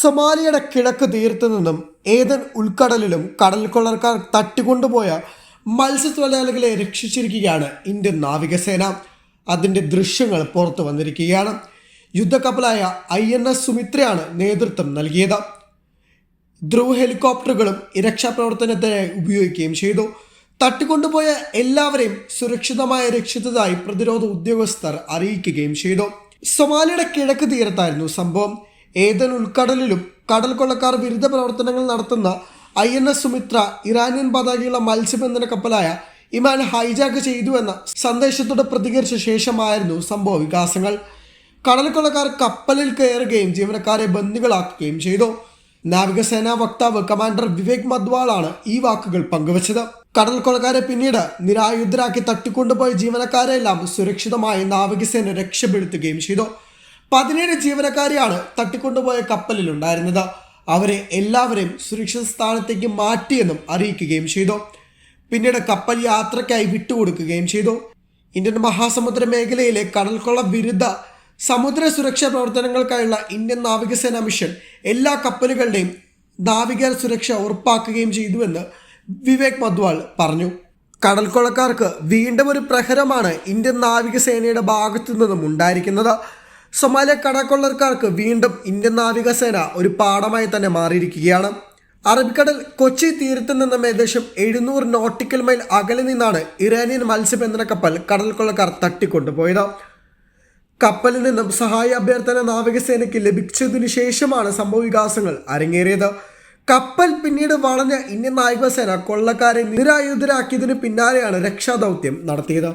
സൊമാലിയയുടെ കിഴക്ക് തീരത്തു നിന്നും ഏതൻ ഉൾക്കടലിലും കടൽ കൊള്ളക്കാർ തട്ടിക്കൊണ്ടുപോയ മത്സ്യത്തൊഴിലാളികളെ രക്ഷിച്ചിരിക്കുകയാണ് ഇന്ത്യൻ നാവികസേന. അതിന്റെ ദൃശ്യങ്ങൾ പുറത്തു വന്നിരിക്കുകയാണ്. യുദ്ധക്കപ്പലായ ഐ എൻ എസ് സുമിത്രയാണ് നേതൃത്വം നൽകിയത്. ധ്രുവ് ഹെലികോപ്റ്ററുകളും രക്ഷാപ്രവർത്തനത്തിനായി ഉപയോഗിക്കുകയും ചെയ്തു. തട്ടിക്കൊണ്ടുപോയ എല്ലാവരെയും സുരക്ഷിതമായി രക്ഷിച്ചതായി പ്രതിരോധ ഉദ്യോഗസ്ഥർ അറിയിക്കുകയും ചെയ്തു. സൊമാലിയുടെ കിഴക്ക് തീരത്തായിരുന്നു സംഭവം. ഏതൻ ഉൾക്കടലിലും കടൽ കൊള്ളക്കാർ വിരുദ്ധ പ്രവർത്തനങ്ങൾ നടത്തുന്ന I N S Sumitra Iranian പതാകയുള്ള മത്സ്യബന്ധന കപ്പലായ ഇമാൻ ഹൈജാക്ക് ചെയ്തു എന്ന സന്ദേശത്തോട് പ്രതികരിച്ച ശേഷമായിരുന്നു സംഭവ വികാസങ്ങൾ. കടൽ കൊള്ളക്കാർ കപ്പലിൽ കയറുകയും ജീവനക്കാരെ ബന്ദികളാക്കുകയും ചെയ്തു. നാവികസേനാ വക്താവ് കമാൻഡർ വിവേക് മദ്വാളാണ് ഈ വാക്കുകൾ പങ്കുവച്ചത്. കടൽക്കൊള്ളക്കാരെ പിന്നീട് നിരായുധരാക്കി തട്ടിക്കൊണ്ടുപോയ ജീവനക്കാരെല്ലാം സുരക്ഷിതമായി നാവികസേന രക്ഷപ്പെടുത്തുകയും ചെയ്തു. പതിനേഴ് ജീവനക്കാരെയാണ് തട്ടിക്കൊണ്ടുപോയ കപ്പലിലുണ്ടായിരുന്നത്. അവരെ എല്ലാവരെയും സുരക്ഷിത സ്ഥാനത്തേക്ക് മാറ്റിയെന്നും അറിയിക്കുകയും ചെയ്തു. പിന്നീട് കപ്പൽ യാത്രയ്ക്കായി വിട്ടുകൊടുക്കുകയും ചെയ്തു. ഇന്ത്യൻ മഹാസമുദ്ര മേഖലയിലെ കടൽക്കൊള്ള വിരുദ്ധ സമുദ്ര സുരക്ഷാ പ്രവർത്തനങ്ങൾക്കായുള്ള ഇന്ത്യൻ നാവികസേന മിഷൻ എല്ലാ കപ്പലുകളുടെയും നാവിക സുരക്ഷ ഉറപ്പാക്കുകയും ചെയ്തുവെന്ന് വിവേക് മദ്വാൾ പറഞ്ഞു. കടൽക്കൊള്ളക്കാർക്ക് വീണ്ടും ഒരു പ്രഹരമാണ് ഇന്ത്യൻ നാവികസേനയുടെ ഭാഗത്തു നിന്നും ഉണ്ടായിരിക്കുന്നത്. സൊമാലിയ കടക്കൊള്ളക്കാർക്ക് വീണ്ടും ഇന്ത്യൻ നാവികസേന ഒരു പാഠമായി തന്നെ മാറിയിരിക്കുകയാണ്. അറബിക്കടൽ കൊച്ചി തീരത്ത് നിന്നും ഏകദേശം എഴുന്നൂറ് നോട്ടിക്കൽ മൈൽ അകലെ നിന്നാണ് ഇറാനിയൻ മത്സ്യബന്ധന കപ്പൽ കടൽക്കൊള്ളക്കാർ തട്ടിക്കൊണ്ടുപോയത്. കപ്പലിൽ നിന്നും സഹായ അഭ്യർത്ഥന നാവികസേനയ്ക്ക് ലഭിച്ചതിനു ശേഷമാണ് സംഭവ വികാസങ്ങൾ അരങ്ങേറിയത്. കപ്പൽ പിന്നീട് വളഞ്ഞ ഇന്ത്യൻ നാവികസേന കൊള്ളക്കാരെ നിരായുധരാക്കിയതിനു പിന്നാലെയാണ് രക്ഷാദൗത്യം നടത്തിയത്.